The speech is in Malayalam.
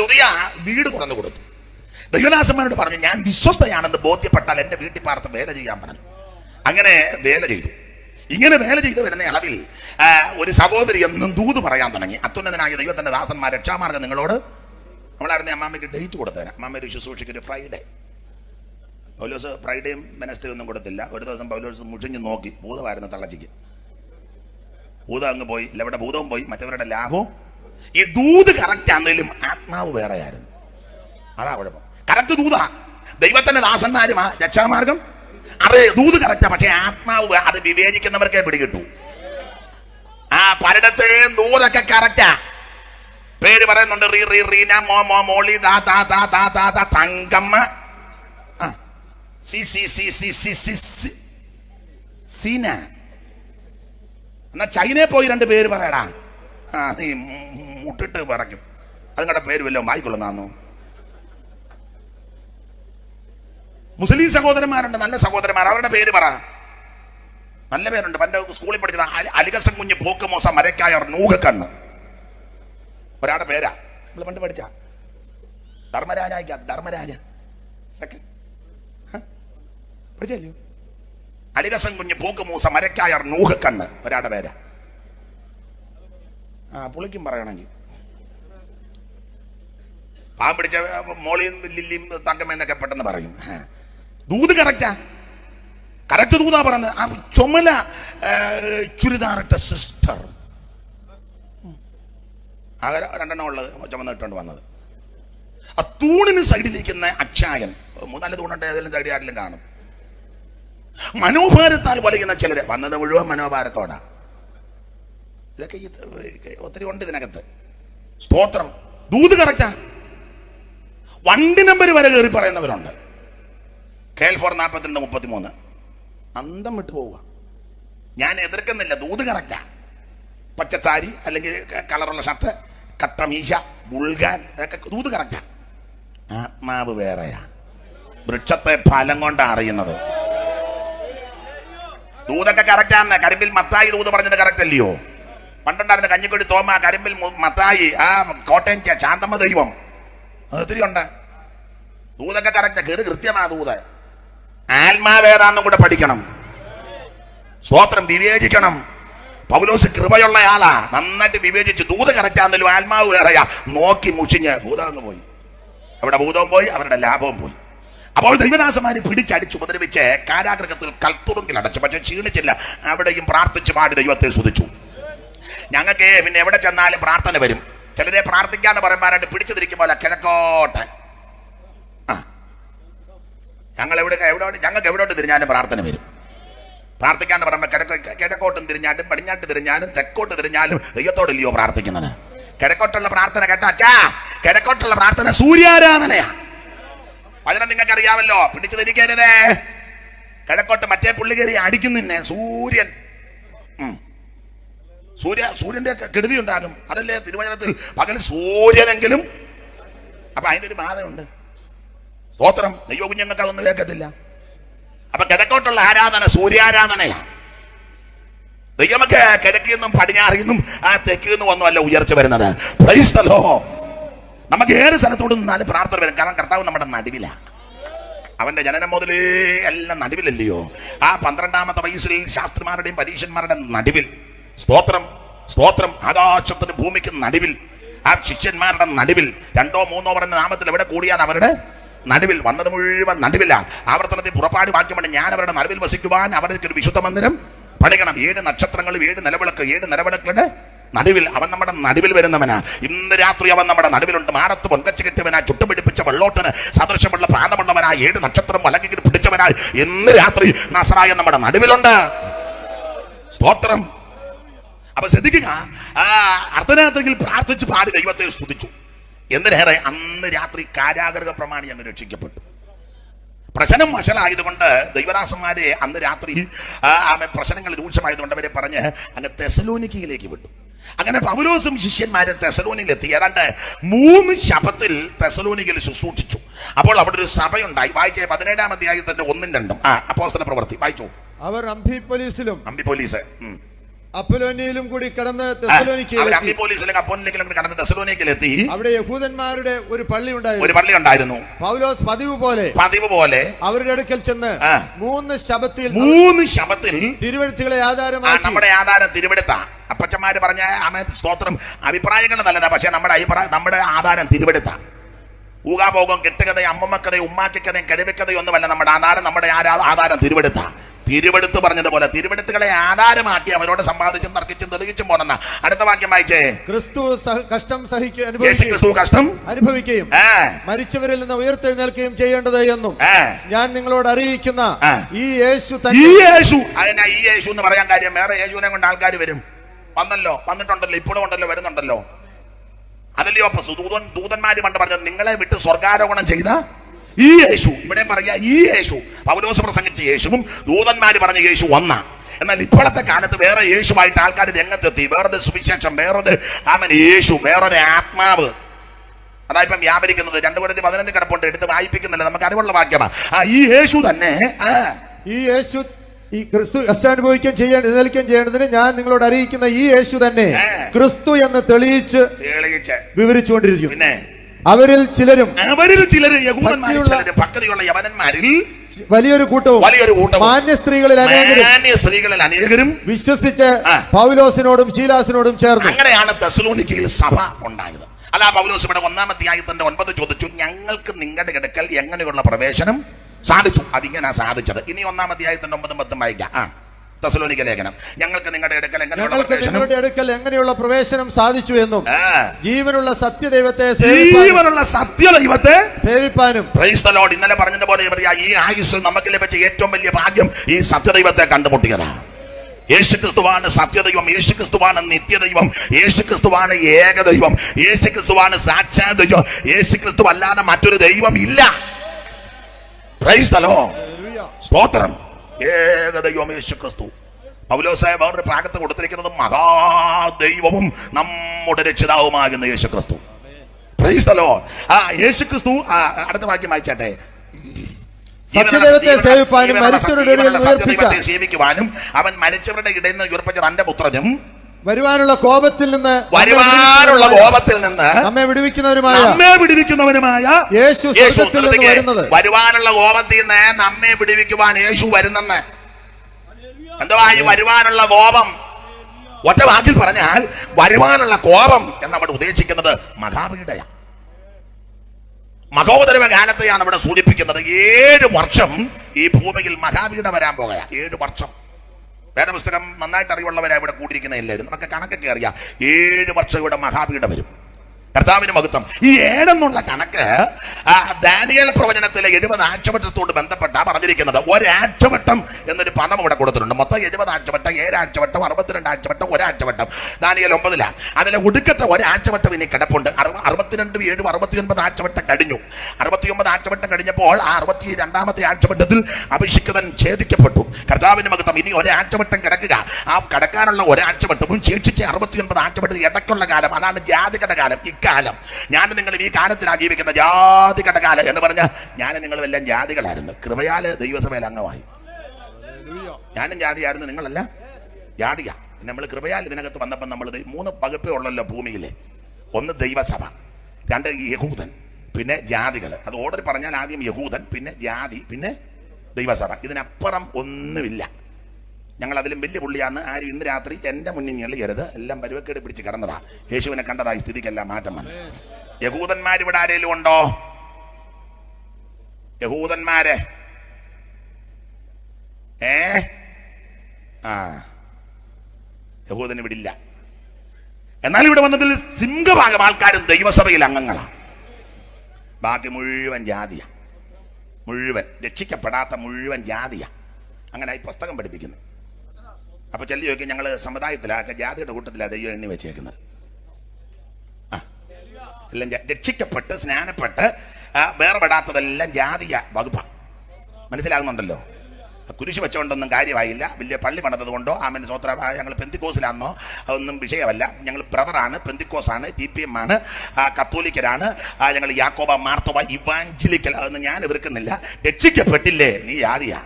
ഉദയ വീട് തുറന്നു കൊടുത്തു. ദൈവദാസന്മാരോട് പറഞ്ഞു ഞാൻ വിശ്വസ്തയാണെന്ന് ബോധ്യപ്പെട്ടാൽ എന്റെ വീട്ടിൽ പാർത്ത് വേല ചെയ്യാൻ പറഞ്ഞു. അങ്ങനെ വേല ചെയ്തു. ഇങ്ങനെ വേല ചെയ്ത് വരുന്ന അളവിൽ ഒരു സഹോദരി എന്നും ദൂത് പറയാൻ തുടങ്ങി. അത്യുന്നതനായ ദൈവത്തിന്റെ ദാസന്മാർ രക്ഷാമാർഗം നിങ്ങളോട് നമ്മളായിരുന്നു അമ്മാമ്മയ്ക്ക് ഡേറ്റ് കൊടുത്തേനെ. അമ്മാമ്മ ശുശ്രൂഷയ്ക്ക് ഒരു ഫ്രൈഡേ പൗലോസ് ഫ്രൈഡേയും വെനസ്ഡേ ഒന്നും കൊടുത്തില്ല. ഒരു ദിവസം പൗലോസ് മുഷിഞ്ഞ് നോക്കി. ഭൂതമായിരുന്നു തള്ളച്ചിക്ക്. ഭൂതം അങ്ങ് പോയി. ഇല്ല ഇവിടെ ഭൂതവും പോയി. മറ്റവരുടെ ലാഭവും ഈ ദൂത് കറക്റ്റ് ആണെങ്കിലും ആത്മാവ് വേറെയായിരുന്നു. അതാ കുഴപ്പം. കറക്റ്റ് ദൂതാ. ദൈവത്തിന്റെ ദാസന്മാരുമാ. രക്ഷാമാർഗം? അതെ ദൂത് കറക്റ്റാ പക്ഷെ ആത്മാവ് അത് വിവേചിക്കുന്നവർക്കേ പിടികിട്ടു. ആ പലയിടത്തെ നൂറൊക്കെ കറക്റ്റാ പേര് പറയുന്നുണ്ട് റീ റീ റീന മോ മോ മോളി ദാ താ താ താ താ താ തങ്കമ്മ. സി സി സി സി സി സി സി സീന. എന്നാ ചൈനയിൽ പോയി രണ്ട് പേര് പറയടാ. ആ മുട്ടിട്ട് പറയും അതുങ്ങളുടെ പേര് വല്ലതും വായിക്കൊള്ളുന്നാന്നോ മുസ്ലിം സഹോദരന്മാരുണ്ട് നല്ല സഹോദരന്മാർ. അവരുടെ പേര് പറ. നല്ല പേരുണ്ട്. പണ്ട് സ്കൂളിൽ പഠിച്ചത് അലി- കുഞ്ഞ് പോക്ക് പോക്കുമോസ മരക്കായർ നൂകക്കണ്ണ്. ഒരാളുടെ പേരാ. നമ്മൾ പണ്ട് പഠിച്ച. ധർമ്മരാജ ധർമ്മരാജ സെക്കൻഡ് പഠിച്ചല്ലോ അലിഗസം കുഞ്ഞ് പോക്കുമൂസ മരക്കായർ നൂഹക്കണ്ണ് ഒരാളുടെ പേരാ. ആ പുളിക്കും പറയണമെങ്കിൽ. ആ പിടിച്ച മോളിയും ലില്ലിയും തങ്കമെന്നൊക്കെ പെട്ടെന്ന് പറയും. ദൂത് കറക്റ്റാ? കറക്റ്റ് ദൂതാ പറഞ്ഞത്. ആ ചുമല ചുരിദാറിട്ട സിസ്റ്റർ. ആകെ രണ്ടെണ്ണം ഉള്ളത് ചുമന്നിട്ടുണ്ട് വന്നത്. ആ തൂണിന് സൈഡിലിരിക്കുന്ന അച്ചായൻ മൂന്നാൽ തൂണുണ്ട് ഏതെങ്കിലും സൈഡിൽ ആരെങ്കിലും കാണും. മനോഭാരത്താൽ വലിയുന്ന ചിലര് വന്നത് മുഴുവൻ മനോഭാരത്തോടാ. ഇതൊക്കെ ഒത്തിരി ഉണ്ട് ഇതിനകത്ത്. സ്തോത്രം. ദൂത് കറക്റ്റാ? വണ്ടി നമ്പർ വരെ കയറി പറയുന്നവരുണ്ട്. കെ എൽ ഫോർ നാൽപ്പത്തിരണ്ട് മുപ്പത്തിമൂന്ന്. അന്തം വിട്ടു പോവുക. ഞാൻ എതിർക്കുന്നില്ല. ദൂത് കറക്റ്റാ പച്ചച്ചാരി അല്ലെങ്കിൽ കളറുള്ള ഷർട്ട് കട്ടമീശ മുൾകാൻ ദൂത് കറക്റ്റാ ആത്മാവ് വേറെയാ. വൃക്ഷത്തെ ഫലം കൊണ്ടാണ് അറിയുന്നത്. ദൂതൊക്കെ കറക്റ്റാന്ന് കരിമ്പിൽ മത്തായി ദൂത് പറഞ്ഞത് കറക്റ്റ് അല്ലയോ? പണ്ടുണ്ടായിരുന്ന കഞ്ഞിക്കൊടി തോമ കരിമ്പിൽ മത്തായി ആ കോട്ടയം ശാന്തമ്മ ദൈവം. ഒത്തിരി ഉണ്ട് ദൂതൊക്കെ കറക്റ്റ്. കയറി കൃത്യമാ ദൂത. ആത്മാവേദാന്തം കൂടെ പഠിക്കണം. സ്തോത്രം വിവേചിക്കണം. പൗലോസ് കൃപയുള്ള ആളാ. നന്നായിട്ട് വിവേചിച്ചു. ദൂത് കറക്റ്റാന്നല്ലോ ആത്മാവ് വേറെയാ. നോക്കി മുഷിഞ്ഞ് ഭൂതം പോയി. അവിടെ ഭൂതവും പോയി അവരുടെ ലാഭവും പോയി. അപ്പോൾ ദൈവദാസന്മാര് പിടിച്ചടിച്ച് ഉപദ്രവിച്ച് കാരാഗ്രഹത്തിൽ കൽത്തുറുങ്കിൽ അടച്ചു. പക്ഷെ ക്ഷീണിച്ചില്ല. അവിടെയും പ്രാർത്ഥിച്ചു പാടി ദൈവത്തെ സ്തുതിച്ചു. ഞങ്ങൾക്ക് പിന്നെ എവിടെ ചെന്നാലും പ്രാർത്ഥന വരും. ചിലരെ പ്രാർത്ഥിക്കാന്ന് പറയുമ്പോൾ പിടിച്ചു തിരിക്കുമ്പോൾ കിഴക്കോട്ട്. ഞങ്ങൾ എവിടെ എവിടെ ഞങ്ങൾക്ക് എവിടോട്ട് തിരിഞ്ഞാലും പ്രാർത്ഥന വരും. പ്രാർത്ഥിക്കാന്ന് പറയുമ്പോൾ കിഴക്ക് കിഴക്കോട്ടും തിരിഞ്ഞാലും പടിഞ്ഞാട്ട് തിരിഞ്ഞാലും തെക്കോട്ട് തിരിഞ്ഞാലും ദൈവത്തോടില്ലയോ പ്രാർത്ഥിക്കുന്നത്? കിഴക്കോട്ടുള്ള പ്രാർത്ഥന കേട്ടോ അച്ഛാ കിഴക്കോട്ടുള്ള പ്രാർത്ഥന സൂര്യാരാധനയാ. വചനം നിങ്ങൾക്ക് അറിയാമല്ലോ പിടിച്ചു തിരിക്കരുതേ. കിഴക്കോട്ട് മറ്റേ പുള്ളി കയറി അടിക്കുന്നിന്നെ സൂര്യൻ. സൂര്യ സൂര്യന്റെ കെടുതി ഉണ്ടാകും അതല്ലേ തിരുവചനത്തിൽ? പകൽ സൂര്യനെങ്കിലും. അപ്പൊ അതിന്റെ ഒരു ബാധയുണ്ട്. സ്തോത്രം. ദൈവ കുഞ്ഞുങ്ങൾക്ക് അതൊന്നും കേൾക്കത്തില്ല. അപ്പൊ കിഴക്കോട്ടുള്ള ആരാധന സൂര്യാരാധനയാണ്. ദൈവമൊക്കെ കിഴക്കിന്നും പടിഞ്ഞാറിന്നും ആ തെക്കിന്നും ഒന്നുമല്ല ഉയർച്ച വരുന്നത്. പ്രൈസ്തലോ. നമുക്ക് ഏത് സ്ഥലത്തോട് നിന്നാലും പ്രാർത്ഥന വരും. കാരണം കർത്താവ് നമ്മുടെ നടുവിലാണ് അവന്റെ ജനനം മുതലേ എല്ലാം നടുവിലല്ലയോ? ആ പന്ത്രണ്ടാമത്തെ വയസ്സിൽ ശാസ്ത്രിമാരുടെയും പരീക്ഷന്മാരുടെ നടുവിൽ. സ്തോത്രം സ്തോത്രം. ആകാശത്തിന് ഭൂമിക്ക് നടുവിൽ ആ ശിഷ്യന്മാരുടെ നടുവിൽ രണ്ടോ മൂന്നോ പറഞ്ഞ നാമത്തിൽ എവിടെ കൂടിയാണ് അവരുടെ നടുവിൽ? വന്നത് മുഴുവൻ നടുവില്ല ആവർത്തനത്തിൽ പുറപ്പാട് വാക്യമുണ്ട് ഞാൻ അവരുടെ നടുവിൽ വസിക്കുവാൻ അവർക്ക് ഒരു വിശുദ്ധ മന്ദിരം പണിയണം. ഏഴ് നക്ഷത്രങ്ങൾ ഏഴ് നിലവിളക്ക് ഏഴ് നിലവിളക്കളുടെ നടുവിൽ. അവൻ നമ്മുടെ നടുവിൽ വരുന്നവനാ. ഇന്ന് രാത്രി അവൻ നമ്മുടെ നടുവിലുണ്ട്. മാറത്ത് പൊങ്കച്ച് കെട്ടിയവനാ ചുട്ടുപിടിപ്പിച്ച വെള്ളോട്ടന് സദൃശമുള്ള പ്രാണമുള്ളവനാ ഏഴ് നക്ഷത്രം വലകിൽ പിടിച്ചവനാ. ഇന്ന് രാത്രി നസറായ നമ്മുടെ നടുവിലുണ്ട്. സ്തോത്രം. അപ്പൊ ശ്രദ്ധിക്കുക. അർദ്ധരാത്രിയിൽ പ്രാർത്ഥിച്ച് പാടി ദൈവത്തെ സ്തുതിച്ചു. എന്തിനേറെ അന്ന് രാത്രി കാരാഗ്രഹ പ്രമാണി അങ്ങ് രക്ഷിക്കപ്പെട്ടു. പ്രശ്നം വഷളായതുകൊണ്ട് ദൈവദാസന്മാരെ അന്ന് രാത്രി ആമെ പ്രശ്നങ്ങൾ രൂക്ഷമായതുകൊണ്ട് അവരെ പറഞ്ഞ് അങ്ങ് തെസലോനിക്കയിലേക്ക് വിട്ടു. അങ്ങനെ പൗലോസും ശിഷ്യന്മാരെ തെസലോനിയിലെത്തി ഏതാണ്ട് മൂന്ന് ശപത്തിൽ തെസലോനിക്കയിൽ ശുശ്രൂഷിച്ചു. അപ്പോൾ അവിടെ ഒരു സഭയുണ്ടായി. വായിച്ച പതിനേഴാം അധ്യായത്തിന്റെ ഒന്നും രണ്ടും. ആ അപ്പോസ്തല പ്രവൃത്തി വായിച്ചു? അവർ അംഫിപ്പൊലീസിലും അമ്പി പോലീസ് ഉം. അപ്പലോനിയിലും കൂടി കടന്ന് തെസലോനിക്കയിലെത്തി അവിടെ യഹൂദന്മാരുടെ ഒരു പള്ളി ഉണ്ടായിരുന്നു. ഒരു പള്ളി ഉണ്ടായിരുന്നു. പൗലോസ് പതിവ് പോലെ പതിവ് പോലെ അവരുടെ അടുക്കൽ ചെന്ന് മൂന്ന് ശബത്തിൽ മൂന്ന് ശബത്തിൽ തിരുവഴുത്തുകളെ ആ ആധാരമാക്കി നമ്മുടെ ആധാരം തിരുവഴുത്ത. അപ്പച്ചന്മാര് പറഞ്ഞ ആമേ സ്തോത്രം. അഭിപ്രായങ്ങൾ നല്ലതാണ് പക്ഷെ നമ്മുടെ അഭിപ്രായം നമ്മുടെ ആധാരം തിരുവെടുത്ത ഊകാഭോഗം കെട്ടുകഥയും അമ്മമ്മക്കഥയും ഉമ്മാക്കഥയും കഴിവക്കഥയും ഒന്നുമല്ല നമ്മുടെ ആധാരം നമ്മുടെ ആരാ- ആധാരം തിരുവെടുത്ത തിരുവെടുത്ത് പറഞ്ഞതുപോലെ തിരുവെടുത്തുകളെ ആധാരമാക്കി അവരോട് സമ്പാദിച്ചും തർക്കിച്ചും തെളിയിച്ചും പോണെന്ന. അടുത്ത വാക്യം വായിച്ചേ. ക്രിസ്തു കഷ്ടം ക്രിസ്തു കഷ്ടം അനുഭവിക്കുകയും മരിച്ചവരിൽ നിന്ന് ഉയർത്തെഴുന്നേൽക്കുകയും ചെയ്യേണ്ടത് എന്നും ഞാൻ നിങ്ങളോട് അറിയിക്കുന്ന ഈ യേശു ഈ യേശു അതിനാ ഈ യേശു എന്ന് പറയാൻ കാര്യം. വേറെ യേശുവിനെ കൊണ്ട് ആൾക്കാർ വരും. വന്നല്ലോ വന്നിട്ടുണ്ടല്ലോ ഇപ്പോഴും ഉണ്ടല്ലോ വരുന്നുണ്ടല്ലോ. അതല്ലയോ ദൂതൻ ദൂതന്മാര് പണ്ട് പറഞ്ഞത് നിങ്ങളെ വിട്ട് സ്വർഗാരോഹണം ചെയ്ത ഈ യേശു ഇവിടെ പറയാ ഈ യേശു പൗലോസ് പ്രസംഗിച്ച യേശുവും ദൂതന്മാര് പറഞ്ഞ യേശു ഒന്ന എന്നാൽ ഇപ്പോഴത്തെ കാലത്ത് വേറെ യേശുവായിട്ട് ആൾക്കാർ രംഗത്തെത്തി. വേറൊരു സുവിശേഷം വേറൊരു ആമൻ യേശു വേറൊരു ആത്മാവ്. അതാ ഇപ്പം വ്യാപരിക്കുന്നത്. രണ്ടു കൊല്ലത്തിൽ പതിനൊന്ന് കിടപ്പുണ്ട് എടുത്ത് വായിപ്പിക്കുന്നില്ല. നമുക്ക് അറിവുള്ള വാക്യമാണ് ആ ഈ യേശു തന്നെ ഈ യേശു ഈ ക്രിസ്തു കഷ്ടാനുഭവിക്കുകയും ചെയ്യാൻ എഴുന്നേൽക്കുകയും ചെയ്യേണ്ടതിന് ഞാൻ നിങ്ങളോട് അറിയിക്കുന്ന ഈ യേശു തന്നെ ക്രിസ്തു എന്ന് തെളിയിച്ച് തെളിയിച്ച്. വിവരിച്ചുകൊണ്ടിരിക്കുന്നു. പിന്നെ അവരിൽ ചിലരും അവരിൽ ചിലരും യഹൂദന്മാരിൽ ഭക്തിയുള്ള- ഭക്തിയുള്ള യവനന്മാരിൽ വലിയൊരു കൂട്ടവും വലിയൊരു കൂട്ടവും മാന്യ സ്ത്രീകളിൽ അനേകരും മാന്യ സ്ത്രീകളിൽ അനേകരും വിശ്വസിച്ച് പൗലോസിനോടും ശീലാസിനോടും ചേർന്നു. അങ്ങനെയാണ് തെസലോണിക്കയിൽ സഭ ഉണ്ടായത്. അല്ല പൗലോസ് ഇവിടെ ഒന്നാം അധ്യായത്തിന്റെ ഒൻപത് ചോദിച്ചു ഞങ്ങൾക്ക് നിങ്ങളുടെ കിടക്കൽ എങ്ങനെയുള്ള പ്രവേശനം സാധിച്ചു? അതിങ്ങനെ സാധിച്ചത്. ഇനി ഒന്നാം അധ്യായത്തിന്റെ ഒമ്പതും പത്തും വായിക്കാം. ആ. തെസലോനിക്ക ലേഖനം. ഞങ്ങൾക്ക് നിങ്ങളുടെ അടുക്കൽ എങ്ങനെയുള്ള ഞങ്ങൾക്ക് പ്രവേശനം? നിങ്ങളുടെ അടുക്കൽ എങ്ങനെയുള്ള പ്രവേശനം സാധിച്ചു എന്നും ജീവനുള്ള സത്യദൈവത്തെ ദൈവത്തെ ജീവനുള്ള സത്യദൈവത്തെ സേവിപ്പാനും പ്രൈസ് ദി ലോർഡ് ഇന്നലെ പറഞ്ഞതുപോലെ ഈ ആയുസ് നമുക്ക് ലഭിച്ച ഏറ്റവും വലിയ ഭാഗ്യം ഈ സത്യദൈവത്തെ കണ്ടുമുട്ടിയതാണ്. യേശുക്രിസ്തുവാണ് സത്യദൈവം യേശുക്രിസ്തുവാണ് നിത്യദൈവം യേശുക്രിസ്തുവാണ് ഏകദൈവം യേശുക്രിസ്തുവാണ് സാക്ഷാത് ദൈവം യേശുക്രിസ്തു അല്ലാതെ മറ്റൊരു ദൈവം ഇല്ല പ്രൈസ് ദ ലോർഡ് സ്തോത്രം ഏകദൈവം യേശുക്രിസ്തു പൗലോസായ അവരുടെ പ്രാഗത്ത് കൊടുത്തിരിക്കുന്നത് മഹാദൈവവും നമ്മുടെ രക്ഷിതാവുമാകുന്ന ദ ലോർഡ് ആ യേശുക്രിസ്തു ക്രിസ്തു അടുത്ത വാക്യം വായിച്ചാട്ടെ. സത്യദൈവത്തെ സേവിപ്പാനും മരിച്ചവരുടെ സേവിക്കുവാനും അവൻ മരിച്ചവരുടെ ഇടയിൽ നിന്ന് ഉയർപ്പിച്ച തന്റെ പുത്രനും വരുവാനുള്ള കോപത്തിൽ നിന്ന് വരുവാനുള്ള കോപത്തിൽ നിന്ന് നമ്മെ വിടുവിക്കുന്നവരുമായ നമ്മെ വിടുവിക്കുന്നവനുമായ യേശു യേശുത്തിൽ നിന്ന് വരുന്നത്. വരുവാനുള്ള കോപത്തിൽ നിന്ന് നമ്മെ വിടുവിക്കുവാൻ യേശു വരുന്നെന്ന്. എന്തുവാ ഈ വരുവാനുള്ള കോപം? ഒറ്റ വാക്കിൽ പറഞ്ഞാൽ വരുവാനുള്ള കോപം എന്ന് നമ്മൾ ഉദ്ദേശിക്കുന്നത് മഹാപീഡയാണ്. മഹോദരവ കാലത്തെയാണ് ഇവിടെ സൂചിപ്പിക്കുന്നത്. ഏഴ് വർഷം ഈ ഭൂമിയിൽ മഹാപീഡ വരാൻ പോകുക ഏഴ് വർഷം. വേദപുസ്തകം നന്നായിട്ട് അറിവുള്ളവരാണ് ഇവിടെ കൂടിയിരിക്കുന്ന എല്ലാവരും നമുക്ക് കണക്കൊക്കെ അറിയാം. ഏഴ് വർഷം ഇവിടെ മഹാപീഠം വരും. കർത്താവിന് മഹത്വം. ഈ ഏഴെന്നുള്ള കണക്ക് ദാനിയൽ പ്രവചനത്തിലെ എഴുപത് ആഴ്ചവട്ടത്തോട് ബന്ധപ്പെട്ട പറഞ്ഞിരിക്കുന്നത്. ഒരാഴ്ചവട്ടം എന്നൊരു പദം ഇവിടെ കൊടുത്തിട്ടുണ്ട്. മൊത്തം എഴുപത് ആഴ്ചവട്ടം ഏഴാഴ്ചവട്ടം അറുപത്തിരണ്ട് ആഴ്ചവട്ടം ഒരാഴ്ചവട്ടം. ദാനിയൽ ഒമ്പതിലാണ് അതിലെ ഒടുക്കത്തെ ഒരാഴ്ചവട്ടം ഇനി കിടപ്പുണ്ട്. അറുപ- അറുപത്തിരണ്ട് ഏഴും അറുപത്തിയൊൻപത് ആഴ്ചവട്ടം കഴിഞ്ഞു. അറുപത്തിയൊമ്പത് ആഴ്ചവട്ടം കഴിഞ്ഞപ്പോൾ ആ അറുപത്തി രണ്ടാമത്തെ ആഴ്ചവട്ടത്തിൽ അഭിഷിക്തൻ ഛേദിക്കപ്പെട്ടു. കർത്താവിന് മഹത്വം ഇനി ഒരാഴ്ചവട്ടം കിടക്കുക. ആ കിടക്കാനുള്ള ഒരാഴ്ചവട്ടവും ശേഷിച്ച അറുപത്തിയൊൻപത് ആഴ്ചവട്ടം ഇടയ്ക്കുള്ള കാലം. അതാണ് ജാതികട കാലം. ഇക്കാലം ഞാൻ നിങ്ങൾ ഈ കാലത്തിലാണ് ജീവിക്കുന്ന ജാതികട കാലം എന്ന് പറഞ്ഞ ഞാൻ നിങ്ങളും എല്ലാം ജാതികളായിരുന്നു. കൃപയാൽ ദൈവസഭയിൽ അംഗമായി. ഞാനും ജാതിയായിരുന്നു നിങ്ങളല്ല ജാതിക നമ്മൾ കൃപയാൽ ഇതിനകത്ത് വന്നപ്പോൾ നമ്മൾ മൂന്ന് വകുപ്പേ ഉള്ളല്ലോ ഭൂമിയിലെ. ഒന്ന് ദൈവസഭ രണ്ട് യഹൂദൻ പിന്നെ ജാതികൾ അത് ഓർഡർ പറഞ്ഞാൽ ആദ്യം യഹൂദൻ പിന്നെ ജാതി പിന്നെ ദൈവസഭ. ഇതിനപ്പുറം ഒന്നുമില്ല. ഞങ്ങൾ അതിലും വലിയ പുള്ളിയാന്ന് ആരും ഇന്ന് രാത്രി എന്റെ മുന്നിൽ ഞെളിയരുത് എല്ലാം പരുവക്കേട് പിടിച്ച് കിടന്നതാ. യേശുവിനെ കണ്ടതായി സ്ഥിതിക്കെല്ലാം മാറ്റം വന്നു. യഹൂദന്മാർ ഇവിടെ ആരെങ്കിലും ഉണ്ടോ? യഹൂദന്മാരെ? ഏ? ആ. യഹൂദൻ ഇവിടെ ഇല്ല. എന്നാൽ ഇവിടെ വന്നതിൽ സിംഹഭാഗം ആൾക്കാരും ദൈവസഭയിൽ അംഗങ്ങളാണ് ബാക്കി മുഴുവൻ ജാതിയാണ് മുഴുവൻ. രക്ഷിക്കപ്പെടാത്ത മുഴുവൻ ജാതിയാണ് അങ്ങനെ ഈ പുസ്തകം പഠിപ്പിക്കുന്നു. അപ്പൊ ചെല്ലി ചോദിക്കും ഞങ്ങൾ സമുദായത്തിലാക്കെ ജാതിയുടെ കൂട്ടത്തിലാണ് ദൈവം എണ്ണി വെച്ചേക്കുന്നത്. എല്ലാം രക്ഷിക്കപ്പെട്ട് സ്നാനപ്പെട്ട് വേർപെടാത്തതെല്ലാം ജാതിയ വകുപ്പ. മനസ്സിലാകുന്നുണ്ടല്ലോ? കുരിശ് വെച്ചുകൊണ്ടൊന്നും കാര്യമായില്ല. വലിയ പള്ളി പണിതത് കൊണ്ടോ ആമൻ സ്വത്ര ഞങ്ങൾ പെന്തിക്കോസിലാണെന്നോ അതൊന്നും വിഷയമല്ല. ഞങ്ങൾ ബ്രദറാണ് പെന്തിക്കോസാണ് ടി പി എം ആണ് കത്തോലിക്കരാണ് ഞങ്ങൾ യാക്കോബ മാർത്തോബ ഇവാഞ്ചലിക്കൽ അതൊന്നും ഞാൻ എതിർക്കുന്നില്ല രക്ഷിക്കപ്പെട്ടില്ലേ? നീ ജാതിയാ.